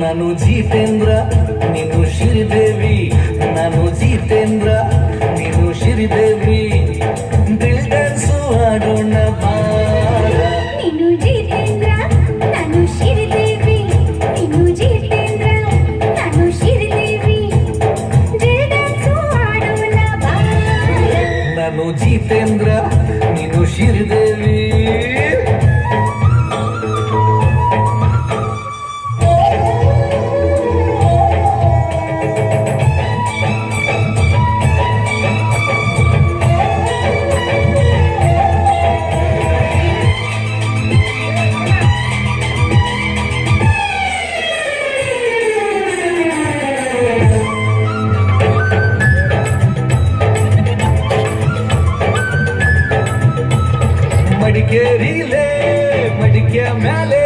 నను జితేంద్ర నిను శ్రీదేవి నను జితేంద్ర నిను శ్రీదేవి దిల్ డాన్స్ ఆడోణ నిను படிக்கேரியிலே படிக்க மேலே